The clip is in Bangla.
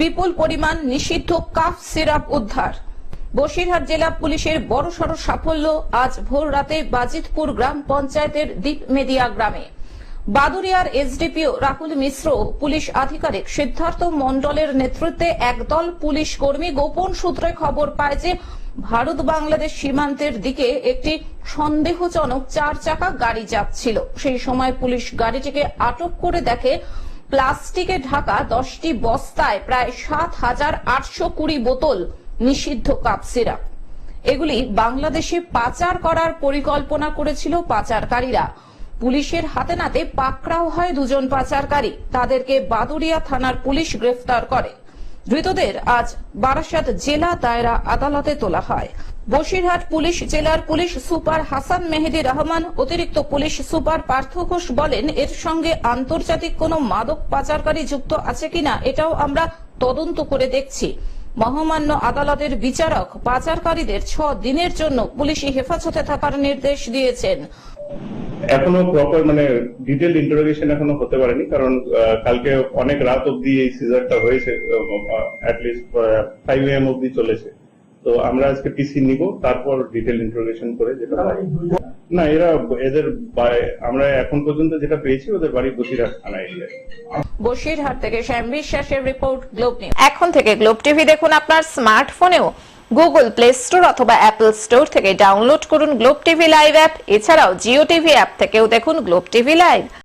বিপুল পরিমাণ নিষিদ্ধ কাফ সিরাপ উদ্ধার। বসিরহাট জেলা পুলিশের বড়সড় সাফল্য আজ ভোর রাতে বাজিতপুর গ্রাম পঞ্চায়েতের দ্বীপ মেদিয়া গ্রামে। বাদুরিয়ার এসডিপিও রাহুল মিশ্র পুলিশ আধিকারিক সিদ্ধার্থ মণ্ডলের নেতৃত্বে একদল পুলিশ কর্মী গোপন সূত্রে খবর পায় যে ভারত বাংলাদেশ সীমান্তের দিকে একটি সন্দেহজনক চার চাকা গাড়ি যাচ্ছিল। সেই সময় পুলিশ গাড়িটিকে আটক করে দেখে প্লাস্টিকে ঢাকা দশটি বস্তায় প্রায় সাত হাজার আটশো কুড়ি বোতল নিষিদ্ধ কাপ সিরাপ। এগুলি বাংলাদেশে পাচার করার পরিকল্পনা করেছিল পাচারকারীরা। পুলিশের হাতে নাতে পাকড়াও হয় দুজন পাচারকারী। তাদেরকে বাদুরিয়া থানার পুলিশ গ্রেফতার করে। ধৃতদের আজ বারাসাত জেলা দায়রা আদালতে তোলা হয়। বসিরহাট পুলিশ জেলার পুলিশ সুপার হাসান মেহেদি রহমান অতিরিক্ত পুলিশ সুপার পার্থ ঘোষ বলেন, এর সঙ্গে আন্তর্জাতিক কোনো মাদক পাচারকারী যুক্ত আছে কিনা এটাও আমরা তদন্ত করে দেখছি। মহামান্য আদালতের বিচারক পাচারকারীদের ছ দিনের জন্য পুলিশি হেফাজতে থাকার নির্দেশ দিয়েছেন। এখনও প্রপার মানে ডিটেল ইন্টারোগেশন এখনও হতে পারেনি, কারণ কালকে অনেক রাত অব্দি এই সিজারটা হয়েছে অ্যাটলিস্ট ফাইভ এম অব্দি চলেছে। তো আমরা আজকে পিসি নিব, তারপর ডিটেল ইন্টারোগেশন করে যেটা না, এরা এদের আমরা এখন পর্যন্ত যেটা পেয়েছি, ওদের বাড়ি বসিরহাট থানা এরিয়ায় বসিরহাট থেকে শ্যাম বিশ্বাসের রিপোর্ট গ্লোব নিউজ এখন থেকে গ্লোব টিভি দেখুন আপনার স্মার্টফোনেও গুগল প্লে স্টোর অথবা অ্যাপল স্টোর থেকে ডাউনলোড করুন গ্লোব টিভি লাইভ অ্যাপ এছাড়াও জিও টিভি অ্যাপ থেকেও দেখুন গ্লোব টিভি লাইভ